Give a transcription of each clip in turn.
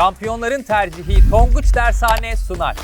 Şampiyonların tercihi Tonguç Dershane sunar.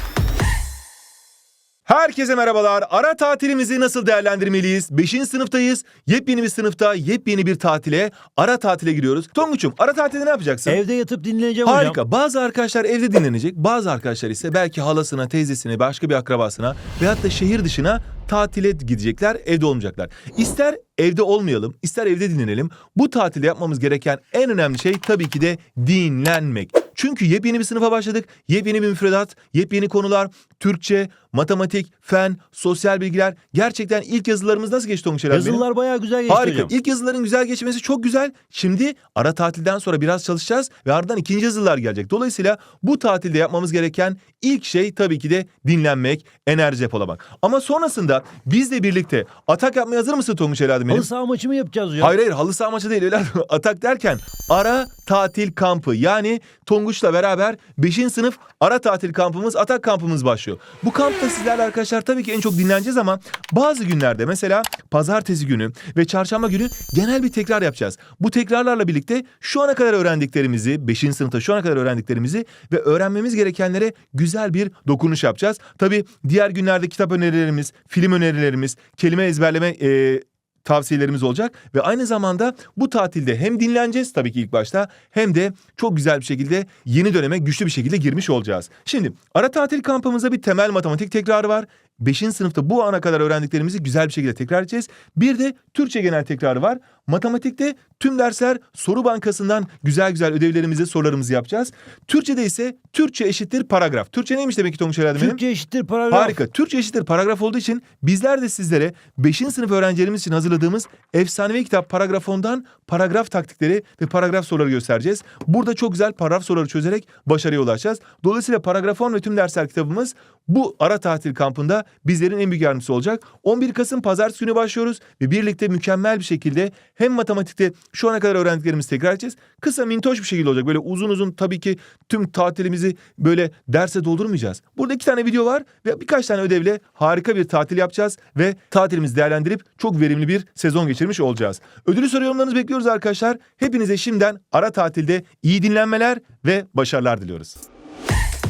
Herkese merhabalar. Ara tatilimizi nasıl değerlendirmeliyiz? 5. sınıftayız. Yepyeni bir sınıfta yepyeni bir tatile, ara tatile giriyoruz. Tonguç'um ara tatilde ne yapacaksın? Evde yatıp dinleneceğim Harika. hocam. Bazı arkadaşlar evde dinlenecek. Bazı arkadaşlar ise belki halasına, teyzesine, başka bir akrabasına veyahut da şehir dışına tatile gidecekler, evde olmayacaklar. İster evde olmayalım, ister evde dinlenelim. Bu tatilde yapmamız gereken en önemli şey tabii ki de dinlenmek. Çünkü yepyeni bir sınıfa başladık. Yepyeni bir müfredat, yepyeni konular, Türkçe, matematik, fen, sosyal bilgiler. Gerçekten ilk yazılarımız nasıl geçti Tonguç Helal benim? Yazılılar bayağı güzel geçti Harika. hocam. İlk yazıların güzel geçmesi çok güzel. Şimdi ara tatilden sonra biraz çalışacağız ve ardından ikinci yazılar gelecek. Dolayısıyla bu tatilde yapmamız gereken ilk şey tabii ki de dinlenmek, enerji depolamak. Ama sonrasında bizle birlikte atak yapmaya hazır mısın Tonguç Eladım benim? Halı saha maçı mı yapacağız hocam? Hayır hayır halı saha maçı değil evladım. Atak derken ara tatil kampı yani Tonguç'la beraber 5. sınıf ara tatil kampımız atak kampımız başlıyor. Bu kampta sizlerle arkadaşlar tabii ki en çok dinleneceğiz ama bazı günlerde mesela pazartesi günü ve çarşamba günü genel bir tekrar yapacağız. Bu tekrarlarla birlikte şu ana kadar öğrendiklerimizi 5. sınıfta şu ana kadar öğrendiklerimizi ve öğrenmemiz gerekenlere güzel bir dokunuş yapacağız. Tabii diğer günlerde kitap önerilerimiz, film önerilerimiz, kelime ezberleme e, tavsiyelerimiz olacak ve aynı zamanda bu tatilde hem dinleneceğiz tabii ki ilk başta hem de çok güzel bir şekilde yeni döneme güçlü bir şekilde girmiş olacağız. Şimdi ara tatil kampımızda bir temel matematik tekrarı var. 5. sınıfta bu ana kadar öğrendiklerimizi güzel bir şekilde tekrar edeceğiz. Bir de Türkçe genel tekrarı var. Matematikte tüm dersler soru bankasından güzel güzel ödevlerimizi, sorularımızı yapacağız. Türkçe'de ise Türkçe eşittir paragraf. Türkçe neymiş demek ki Tonguç Herhalde benim? Türkçe eşittir paragraf. Harika. Türkçe eşittir paragraf olduğu için bizler de sizlere 5. sınıf öğrencilerimiz için hazırladığımız efsanevi kitap Paragrafon'dan paragraf taktikleri ve paragraf soruları göstereceğiz. Burada çok güzel paragraf soruları çözerek başarıya ulaşacağız. Dolayısıyla Paragrafon ve tüm dersler kitabımız bu ara tatil kampında bizlerin en büyük yardımcısı olacak. 11 Kasım pazartesi günü başlıyoruz ve birlikte mükemmel bir şekilde hem matematikte şu ana kadar öğrendiklerimizi tekrar edeceğiz. Kısa mintoş bir şekilde olacak. Böyle uzun uzun tabii ki tüm tatilimizi böyle derse doldurmayacağız. Burada iki tane video var ve birkaç tane ödevle harika bir tatil yapacağız ve tatilimizi değerlendirip çok verimli bir sezon geçirmiş olacağız. Ödülü soru yorumlarınızı bekliyoruz arkadaşlar. Hepinize şimdiden ara tatilde iyi dinlenmeler ve başarılar diliyoruz.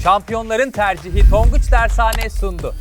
Şampiyonların tercihi Tonguç Dershane sundu.